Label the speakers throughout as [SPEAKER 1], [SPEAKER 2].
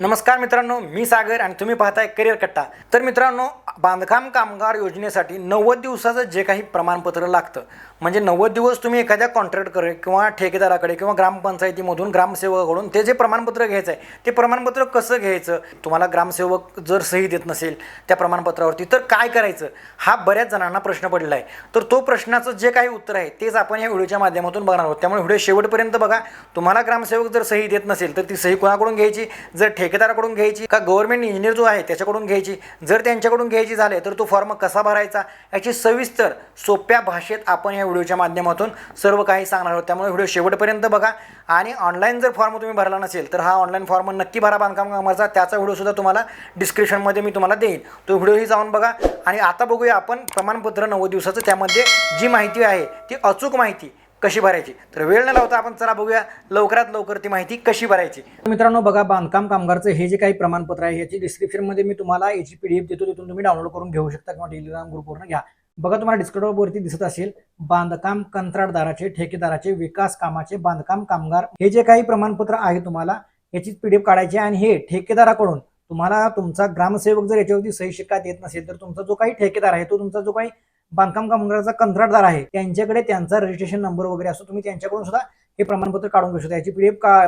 [SPEAKER 1] नमस्कार मित्रांनो मी सागर आणि तुम्ही पाहताय करिअर कट्टा. तर मित्रांनो बांधकाम कामगार योजनेसाठी नव्वद दिवसाचं जे काही प्रमाणपत्र लागतं म्हणजे नव्वद दिवस तुम्ही एखाद्या कॉन्ट्रॅक्टकडे किंवा ठेकेदाराकडे किंवा ग्रामपंचायतीमधून ग्रामसेवकाकडून ते जे प्रमाणपत्र घ्यायचं आहे ते प्रमाणपत्र कसं घ्यायचं? तुम्हाला ग्रामसेवक जर सही देत नसेल त्या प्रमाणपत्रावरती तर काय करायचं? हा बऱ्याच जणांना प्रश्न पडला आहे तर तो प्रश्नाचं जे काही उत्तर आहे तेच आपण या व्हिडिओच्या माध्यमातून बघणार आहोत. त्यामुळे व्हिडिओ शेवटपर्यंत बघा. तुम्हाला ग्रामसेवक जर सही देत नसेल तर ती सही कोणाकडून घ्यायची? जर ठेकेदाराकडून घ्यायची का गव्हर्नमेंट इंजिनियर जो आहे त्याच्याकडून घ्यायची? जर त्यांच्याकडून घ्यायची झाले तर तो फॉर्म कसा भरायचा? याची सविस्तर सोप्या भाषेत आपण या व्हिडिओच्या माध्यमातून सर्व काही सांगणार आहोत. त्यामुळे व्हिडिओ शेवटपर्यंत बघा. आणि ऑनलाईन जर फॉर्म तुम्ही भरला नसेल तर हा ऑनलाईन फॉर्म नक्की भरा बांधकाम कामाचा. त्याचा व्हिडिओसुद्धा तुम्हाला डिस्क्रिप्शनमध्ये मी तुम्हाला देईन. तो व्हिडिओही जाऊन बघा. आणि आता बघूया आपण प्रमाणपत्र नव्वद दिवसाचं त्यामध्ये जी माहिती आहे ती अचूक माहिती कशी भरायची? तर वेळ न लावता आपण चला बघूया लवकरात लवकर ती माहिती कशी भरायची. मित्रांनो बघा बांधकाम कामगारचं हे जे काही प्रमाणपत्र आहे याची डिस्क्रिप्शनमध्ये मी तुम्हाला याची पी डी एफ देतो तिथून तुम्ही डाउनलोड करून घेऊ शकता किंवा टेलिग्राम ग्रुपवरून घ्या. बघा तुम्हाला डिस्क्रिप्टवरती दिसत असेल बांधकाम कंत्राटदाराचे ठेकेदाराचे विकास कामाचे बांधकाम कामगार. हे जे काही प्रमाणपत्र आहे तुम्हाला याची पीडीएफ काढायची आणि हे ठेकेदाराकडून तुम्हाला तुमचा ग्रामसेवक जर याच्यावरती सही शिकायत येत नसेल तर तुमचा जो काही ठेकेदार आहे तो तुमचा जो काही बांधकाम कामगाराचा कंत्राटदार आहे. त्यांच्याकडे त्यांचा रजिस्ट्रेशन नंबर वगैरे असतो. तुम्ही त्यांच्याकडून सुद्धा हे प्रमाणपत्र काढून घेऊ शकता. याची पीडीएफ का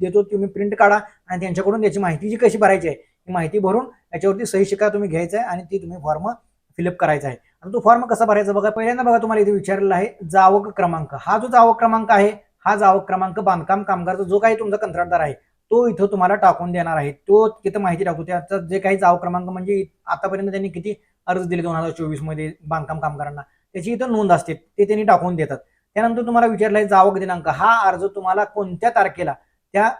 [SPEAKER 1] देतो तुम्ही प्रिंट काढा आणि त्यांच्याकडून याची माहिती जी कशी भरायची आहे ही माहिती भरून याच्यावरती सही शिका तुम्ही घ्यायचं आहे आणि ती तुम्ही फॉर्म फिलअप करायचा आहे. आणि तो फॉर्म कसा भरायचा बघा. पहिल्यांदा बघा तुम्हाला इथे विचारलेला आहे जावक क्रमांक. हा जो जावक क्रमांक आहे हा जावक क्रमांक बांधकाम कामगारचा जो काही तुमचा कंत्राटदार आहे तो इथं तुम्हाला टाकून देणार आहे. तो तिथं माहिती टाकतो. त्याचा जे काही जावक क्रमांक म्हणजे आतापर्यंत त्यांनी किती अर्ज दिले दोन हजार चोवीसमध्ये बांधकाम कामगारांना. त्याची इथं नोंद असते ते त्यांनी टाकून देतात. त्यानंतर तुम्हाला विचारलं आहे जावक दिनांक. हा अर्ज तुम्हाला कोणत्या तारखेला त्या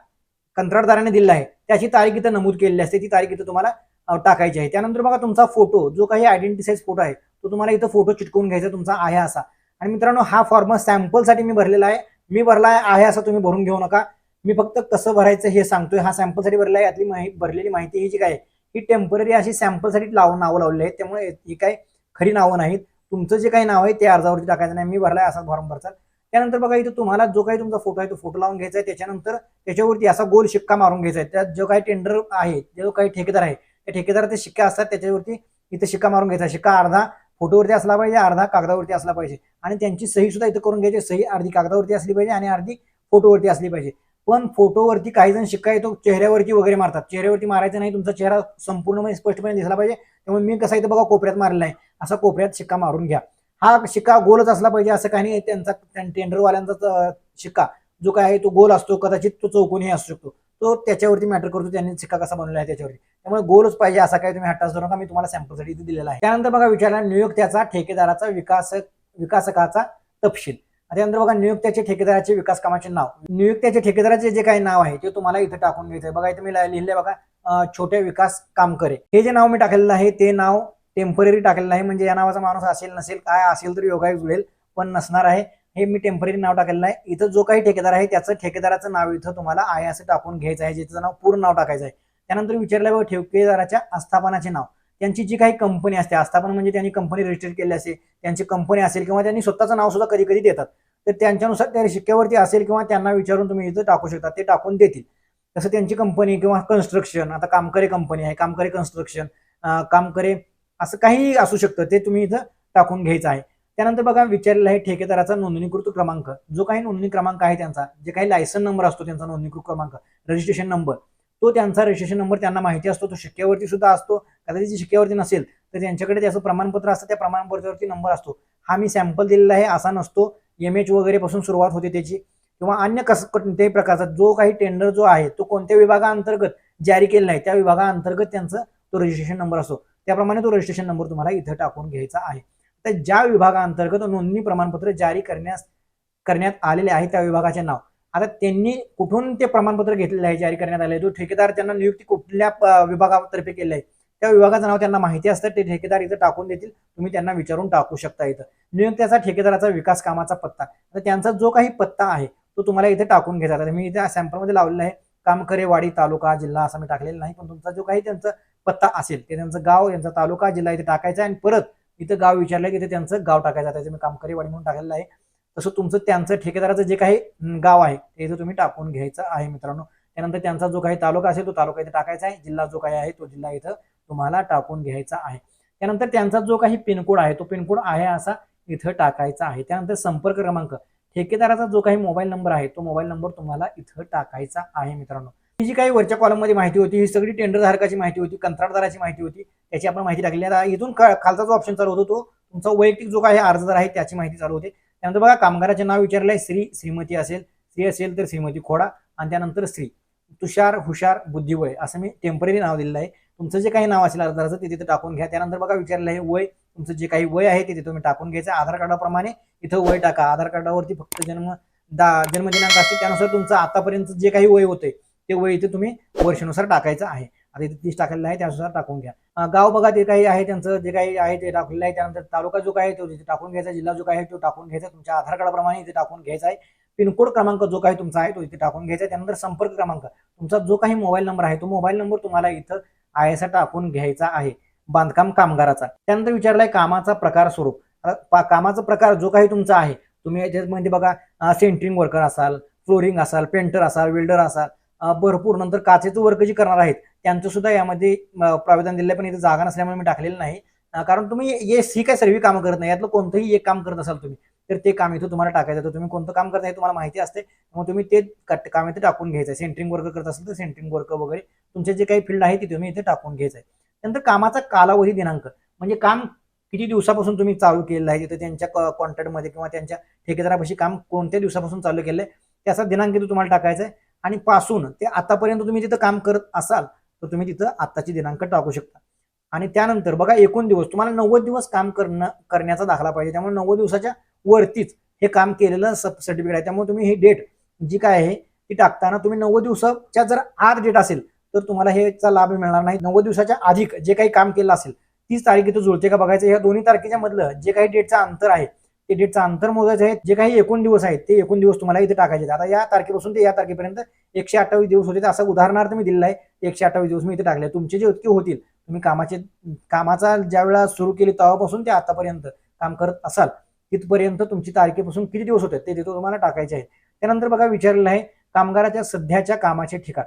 [SPEAKER 1] कंत्राटदाराने दिलेला आहे? त्याची तारीख इथं नमूद केलेली असते ती तारीख इथं तुम्हाला टाकायची आहे. त्यानंतर बघा तुमचा फोटो जो काही आयडेंटिटी साईज फोटो आहे तो तुम्हाला इथं फोटो चिटकून घ्यायचा तुमचा आहे असा. आणि मित्रांनो हा फॉर्म सॅम्पलसाठी मी भरलेला आहे. मी भरला आहे असा तुम्ही भरून घेऊ नका. मी फक्त कसं भरायचं हे सांगतोय. हा सॅम्पलसाठी भरला आहे. यातली माहिती भरलेली माहिती ही जी काय आहे, ही टेंपररी अशी सॅम्पलसाठी लावून नावं लावलेली आहेत. त्यामुळे ही काही खरी नावं नाहीत. तुमचं जे काही नाव आहे ते अर्जावरती टाकायचं नाही. मी भरलाय असा फॉर्म भरचाल त्यानंतर बघा इथं तुम्हाला जो काही तुमचा फोटो आहे तो फोटो लावून घ्यायचा आहे. त्याच्यानंतर त्याच्यावरती असा गोल शिक्का मारून घ्यायचा आहे. त्यात जो काही टेंडर आहे जो काही ठेकेदार आहे त्या ठेकेदाराचे शिक्के असतात. त्याच्यावरती इथं शिक्का मारून घ्यायचा शिक्का अर्धा फोटोवरती असला पाहिजे अर्धा कागदावरती असला पाहिजे. आणि त्यांची सही सुद्धा इथं करून घ्यायची सही अर्धी कागदावरती असली पाहिजे आणि अर्धी फोटोवरती असली पाहिजे. पण फोटोवरती काही जण शिक्का येतो चेहऱ्यावरती वगैरे मारतात. चेहऱ्यावरती मारायचं नाही तुमचा चेहरा संपूर्णपणे स्पष्टपणे दिसला पाहिजे. त्यामुळे मी कसा इथं बघा कोपऱ्यात मारलेला आहे असा कोपऱ्यात शिक्का मारून घ्या. हा शिक्का गोलच असला पाहिजे असं काही नाही. त्यांचा टेंडरवाल्यांचा शिक्का जो काय आहे तो गोल असतो कदाचित तो चौकोनही असू शकतो. तो त्याच्यावरती मॅटर करतो त्यांनी शिक्का कसा बनवला आहे त्याच्यावरती. त्यामुळे गोलच पाहिजे असा काही तुम्ही हट्टास धरू नका मी तुम्हाला सॅम्पलसाठी इथे दिलेला आहे. त्यानंतर बघा विचारला नियुक्त्याचा ठेकेदाराचा विकास विकासकाचा तपशील. त्यानंतर बघा नियुक्त्याचे ठेकेदाराचे विकास कामाचे नाव. नियुक्त्याचे ठेकेदाराचे जे काही नाव आहे ते तुम्हाला इथं टाकून घ्यायचं आहे. बघा इथं मी लिहिले बघा छोटे विकास कामकरे. हे जे नाव मी टाकलेलं आहे ते नाव टेंपररी टाकलेलं आहे म्हणजे या नावाचा माणूस असेल नसेल काय असेल तर योगायोग जुळेल पण नसणार आहे. हे मी टेंपररी नाव टाकलेलं आहे. इथं जो काही ठेकेदार आहे त्याचं ठेकेदाराचं नाव इथं तुम्हाला आहे असं टाकून घ्यायचं आहे. ज्याचं नाव पूर्ण नाव टाकायचं आहे. त्यानंतर विचारलं बघा ठेकेदाराच्या आस्थापनाचे नाव. त्यांची जी काही कंपनी असते आस्थापन म्हणजे त्यांनी कंपनी रजिस्टर केली असेल त्यांची कंपनी असेल किंवा त्यांनी स्वतःचं नाव सुद्धा कधी कधी देतात तर त्यांच्यानुसार त्या शिक्क्यावरती असेल किंवा त्यांना विचारून तुम्ही इथं टाकू शकता ते टाकून देतील. तसं त्यांची कंपनी किंवा कन्स्ट्रक्शन आता कामकरे कंपनी आहे कामकरे कन्स्ट्रक्शन कामकरे असं काहीही असू शकतं ते तुम्ही इथं टाकून घ्यायचं आहे. त्यानंतर बघा विचारलेलं आहे ठेकेदाराचा नोंदणीकृत क्रमांक. जो काही नोंदणी क्रमांक आहे त्यांचा जे काही लायसन नंबर असतो त्यांचा नोंदणीकृत क्रमांक रजिस्ट्रेशन नंबर तो त्यांचा रजिस्ट्रेशन नंबर त्यांना माहिती असतो तो शिक्क्यावरती सुद्धा असतो कदाचित शिक्यावरती नसेल तर त्यांच्याकडे त्याचं प्रमाणपत्र असतं त्या प्रमाणपत्रावरती नंबर असतो. हा मी सॅम्पल दिलेला आहे असा नसतो. एम एच वगैरे पासून सुरुवात होते त्याची. किंवा अन्य कस कोणत्याही प्रकारचा जो काही टेंडर जो आहे तो कोणत्या विभागाअंतर्गत जारी केलेला आहे त्या विभागाअंतर्गत त्यांचं तो रजिस्ट्रेशन नंबर असतो. त्याप्रमाणे तो रजिस्ट्रेशन नंबर तुम्हाला इथं टाकून घ्यायचा आहे. तर ज्या विभागाअंतर्गत नोंदणी प्रमाणपत्र जारी करण्यास करण्यात आलेले आहे त्या विभागाचे नाव आता त्यांनी कुठून ते प्रमाणपत्र घेतलेलं आहे जारी करण्यात आले तो ठेकेदार त्यांना नियुक्ती कुठल्या प- विभागातर्फे केली आहे? त्या विभागाचं नाव त्यांना माहिती असतं. ते ठेकेदार इथं टाकून देतील. तुम्ही त्यांना विचारून टाकू शकता इथं. नियुक्त्याचा ठेकेदाराचा विकास कामाचा पत्ता. तर त्यांचा जो काही पत्ता आहे तो तुम्हाला इथे टाकून घ्यायचा आता मी इथे सॅम्पलमध्ये लावलेला आहे. कामकरेवाडी तालुका जिल्हा असा मी टाकलेला नाही पण तुमचा जो काही त्यांचा पत्ता असेल ते त्यांचं गाव त्यांचा तालुका जिल्हा इथे टाकायचा आहे आणि परत इथं गाव विचारलं की इथे त्यांचं गाव टाकायचं त्याचं मी कामकरेवाडी म्हणून टाकलेलं आहे. तसं तुमचं त्यांचं ठेकेदाराचं जे काही गाव आहे ते इथं तुम्ही टाकून घ्यायचं आहे मित्रांनो. त्यानंतर त्यांचा जो काही तालुका असेल तो तालुका इथे टाकायचा आहे. जिल्हा जो काही आहे तो जिल्हा इथं तुम्हाला टाकून घ्यायचा आहे. त्यानंतर त्यांचा जो काही पिनकोड आहे तो पिनकोड आहे असा इथं टाकायचा आहे. त्यानंतर संपर्क क्रमांक ठेकेदाराचा जो काही मोबाईल नंबर आहे तो मोबाईल नंबर तुम्हाला इथं टाकायचा आहे मित्रांनो. ही जी काही वरच्या कॉलममध्ये माहिती होती ही सगळी टेंडरधारकाची माहिती होती कंत्राटदाराची माहिती होती त्याची आपण माहिती टाकली. आहे. आता इथून खालचा जो ऑप्शन चालू होतो तो तुमचा वैयक्तिक जो काही अर्जदार आहे त्याची माहिती चालू होते. त्यानंतर बघा कामगाराचे नाव विचारलंय श्री श्रीमती असेल स्त्री असेल तर श्रीमती खोडा आणि त्यानंतर श्री. तुषार हुशार बुद्धिवय असं मी टेंपररी नाव दिलेलं आहे. तुमचं जे काही नाव असेल अर्जाचं ते तिथे टाकून घ्या. त्यानंतर बघा विचारलं आहे वय तुमचं जे काही वय आहे ते तिथे तुम्ही टाकून घ्यायचं. आधार कार्डाप्रमाणे इथं वय टाका. आधार कार्डावरती फक्त जन्म दा जन्मदिनांक असते त्यानुसार तुमचं आतापर्यंत जे काही वय होते ते वय इथे तुम्ही वर्षानुसार टाकायचं आहे. आता इथे तीस टाकलेलं आहे त्यानुसार टाकून घ्या. गाव बघा ते काही आहे त्यांचं जे काही आहे ते टाकलेलं आहे. त्यानंतर तालुका जो काय आहे तो तिथे टाकून घ्यायचा. जिल्हा जो काय आहे तो टाकून घ्यायचा. तुमच्या आधार कार्डाप्रमाणे इथे टाकून घ्यायचा आहे. पिनकोड क्रमांक जो काही तुमचा आहे तो इथे टाकून घ्यायचा आहे. त्यानंतर संपर्क क्रमांक. तुमचा जो काही मोबाईल नंबर आहे तो मोबाईल नंबर तुम्हाला इथं आयसा टाकून घ्यायचा आहे. बांधकाम कामगाराचा. त्यानंतर विचारलाय कामाचा प्रकार स्वरूप. कामाचा प्रकार जो काही तुमचा आहे तुम्ही याच्यामध्ये बघा सेंटरिंग वर्कर असाल फ्लोरिंग असाल पेंटर असाल वेल्डर असाल भरपूर नंतर काचेचं वर्क जे करणार आहेत त्यांचं सुद्धा यामध्ये प्राविधान दिलं पण इथे जागा नसल्यामुळे मी टाकलेलं नाही. कारण तुम्ही ये ही काय सर्व कामं करत नाही. यातलं कोणतंही एक काम करत असाल तुम्ही तर ते काम इथं तुम्हाला टाकायचं तर तुम्ही कोणतं काम करता हे तुम्हाला माहिती असते. मग तुम्ही ते काम इथे टाकून घ्यायचं सेंटरिंग वर्क करत असेल तर सेंटरिंग वर्क वगैरे तुमचे जे काही फील्ड आहे ते तुम्ही इथे टाकून घ्यायचं आहे. त्यानंतर कामाचा कालावधी दिनांक म्हणजे काम किती दिवसापासून तुम्ही चालू केलेलं आहे तिथे त्यांच्या कॉन्ट्रॅक्टमध्ये किंवा त्यांच्या ठेकेदारापाशी काम कोणत्या दिवसापासून चालू केलं आहे त्याचा दिनांक इथे तुम्हाला टाकायचा आहे. आणि पासून ते आतापर्यंत तुम्ही तिथं काम करत असाल तर तुम्ही तिथं आत्ताची दिनांक टाकू शकता. आणि त्यानंतर बघा एकूण दिवस तुम्हाला नव्वद दिवस काम करणं करण्याचा दाखला पाहिजे. त्यामुळे नव्वद दिवसाच्या वरतीच हे काम केलेलं सब सर्टिफिकेट आहे. त्यामुळे तुम्ही ही डेट जी काय आहे ती टाकताना तुम्ही नव्वद दिवसाच्या जर आठ डेट असेल तर तुम्हाला ह्याचा लाभ मिळणार नाही. नव्वद दिवसाच्या अधिक जे काही काम केलं असेल तीच तारीख इथं जुळते का बघायचं? या दोन्ही तारखेच्या मधलं जे काही डेटचं अंतर आहे ते डेटचं अंतर मोजायचं आहे. जे काही एकूण दिवस आहेत ते एकूण दिवस तुम्हाला इथे टाकायचे आहेत. आता या तारखेपासून ते या तारखेपर्यंत एकशे अठ्ठावीस दिवस होते. तर असं उदाहरणार्थ मी दिलेलं आहे. एकशे अठ्ठावीस दिवस मी इथे टाकले तुमचे जे इतके होतील तुम्ही कामाचे कामाचा ज्या सुरू केली तेव्हापासून ते आतापर्यंत काम करत असाल. तिथपर्यंत तुमची तारखेपासून किती दिवस होते ते तिथे तुम्हाला टाकायचे आहे त्यानंतर बघा विचारलेलं आहे कामगाराच्या सध्याच्या कामाचे ठिकाण.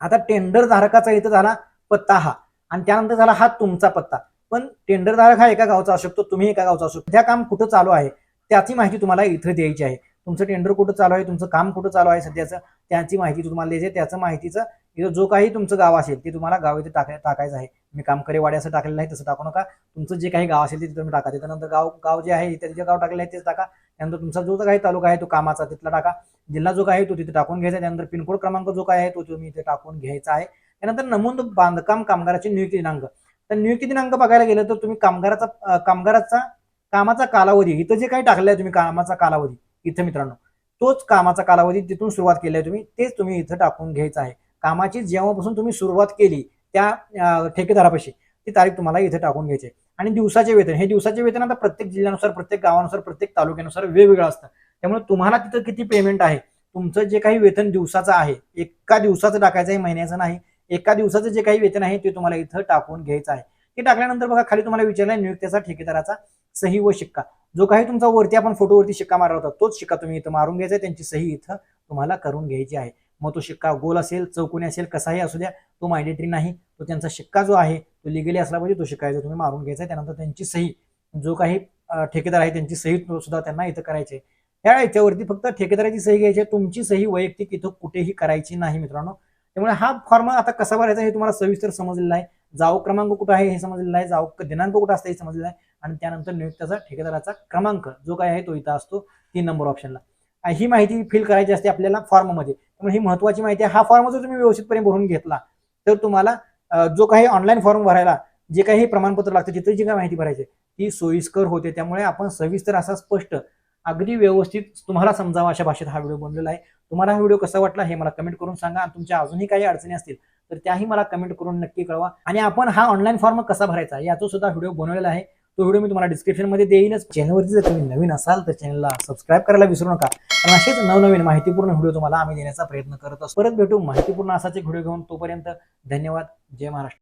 [SPEAKER 1] आता टेंडर धारकाचा इथं झाला पत्ता हा. आणि त्यानंतर झाला हा तुमचा पत्ता. पण टेंडर धारक हा एका गावचा असू शकतो तुम्ही एका गावचा असू सध्या काम कुठं चालू आहे त्याची माहिती तुम्हाला इथं द्यायची आहे. तुमचं टेंडर कुठं चालू आहे तुमचं काम कुठं चालू आहे सध्याचं त्याची माहिती तुम्हाला द्यायची त्याचं माहितीचं इथं जो काही तुमचं गाव असेल ते तुम्हाला गाव इथे टाकाय टाकायचं आहे. मी कामकरी वाड्याचं टाकलेलं आहे तसं टाकू नका. तुमचं जे काही गाव असेल ते तुम्ही टाका. त्याच्यानंतर गाव गाव जे आहे इथे जे गाव टाकलेलं आहे तेच टाका. त्यानंतर तुमचा जो काही तालुका आहे तो कामाचा तिथला टाका. जिल्हा जो काही आहे तो तिथे टाकून घ्यायचा आहे. त्यानंतर पिनकोड क्रमांक जो काय आहे तो तुम्ही इथे टाकून घ्यायचा आहे. त्यानंतर नमूद बांधकाम कामगाराची नियुक्ती दिनांक. तर नियुक्ती दिनांक बघायला गेलं तर तुम्ही कामगाराचा कामगाराचा कामाचा कालावधी इथं जे काही टाकलं आहे तुम्ही कामाचा कालावधी इथं मित्रांनो तोच कामाचा कालावधी तिथून सुरुवात केली आहे तुम्ही तेच तुम्ही इथं टाकून घ्यायचं आहे. कामाची जेव्हापासून तुम्ही सुरुवात केली त्या ठेकेदारापाशी. ती तारीख तुम्हाला इथे टाकून घ्यायची आहे. आणि दिवसाचे वेतन हे दिवसाचे वेतन आता प्रत्येक जिल्ह्यानुसार प्रत्येक गावानुसार प्रत्येक तालुक्यानुसार वेगवेगळं असतं. त्यामुळे तुम्हाला तिथं किती पेमेंट आहे? तुमचं जे काही वेतन दिवसाचं आहे एका दिवसाचं टाकायचं आहे महिन्याचं नाही. एका दिवसाचं जे काही वेतन आहे ते तुम्हाला इथं टाकून घ्यायचं आहे. ते टाकल्यानंतर बघा खाली तुम्हाला विचारलं नियुक्त्याचा ठेकेदाराचा सही व शिक्का. जो काही तुमचा वरती आपण फोटोवरती शिक्का मारला होता तोच शिक्का तुम्ही इथं मारून घ्यायचा आहे. त्यांची सही इथं तुम्हाला करून घ्यायची आहे. मग तो शिक्का गोल असेल चौकोनी असेल कसाही असू द्या तो मायडेटरी नाही. तो त्यांचा शिक्का जो आहे तो लिगली असला पाहिजे तो शिकायचा तुम्ही मारून घ्यायचा आहे त्यानंतर त्यांची सही जो काही ठेकेदार आहे त्यांची सही सुद्धा त्यांना इथं करायची आहे. याच्यावरती फक्त ठेकेदाराची सही घ्यायची आहे तुमची सही वैयक्तिक इथं कुठेही करायची नाही मित्रांनो. त्यामुळे हा फॉर्म आता कसा भरायचा हे तुम्हाला सविस्तर समजलेला आहे. जाव क्रमांक कुठं आहे हे समजलेलं आहे जाव दिनांक कुठं असतं हे समजलेलं आहे. आणि त्यानंतर नियुक्ताचा ठेकेदाराचा क्रमांक जो काय आहे तो इथं असतो तीन नंबर ऑप्शनला ही माहिती फिल करायची असते आपल्याला फॉर्ममध्ये त्यामुळे ही महत्वाची माहिती आहे. हा फॉर्म जर तुम्ही व्यवस्थितपणे भरून घेतला तर तुम्हाला जो काही ऑनलाईन फॉर्म भरायला जे काही प्रमाणपत्र लागतं तिथे जी काही माहिती भरायची ती सोयीस्कर होते. त्यामुळे आपण सविस्तर असा स्पष्ट अगदी व्यवस्थित तुम्हाला समजावा अशा भाषेत हा व्हिडिओ बनलेला आहे. तुम्हाला हा व्हिडिओ कसा वाटला हे मला कमेंट करून सांगा. आणि तुमच्या अजूनही काही अडचणी असतील तर त्याही मला कमेंट करून नक्की कळवा. आणि आपण हा ऑनलाईन फॉर्म कसा भरायचा याचा सुद्धा व्हिडिओ बनवलेला आहे. तो व्हिडिओ मी तुम्हाला डिस्क्रिप्शनमध्ये देईनच. चॅनलवरती जर तुम्ही नवीन असाल तर चॅनलला सबस्क्राईब करायला विसरू नका. कारण असेच नवनवीन माहितीपूर्ण व्हिडिओ तुम्हाला आम्ही देण्याचा प्रयत्न करत असतो. परत भेटू माहितीपूर्ण असाच एक व्हिडिओ घेऊन. तोपर्यंत धन्यवाद. जय महाराष्ट्र.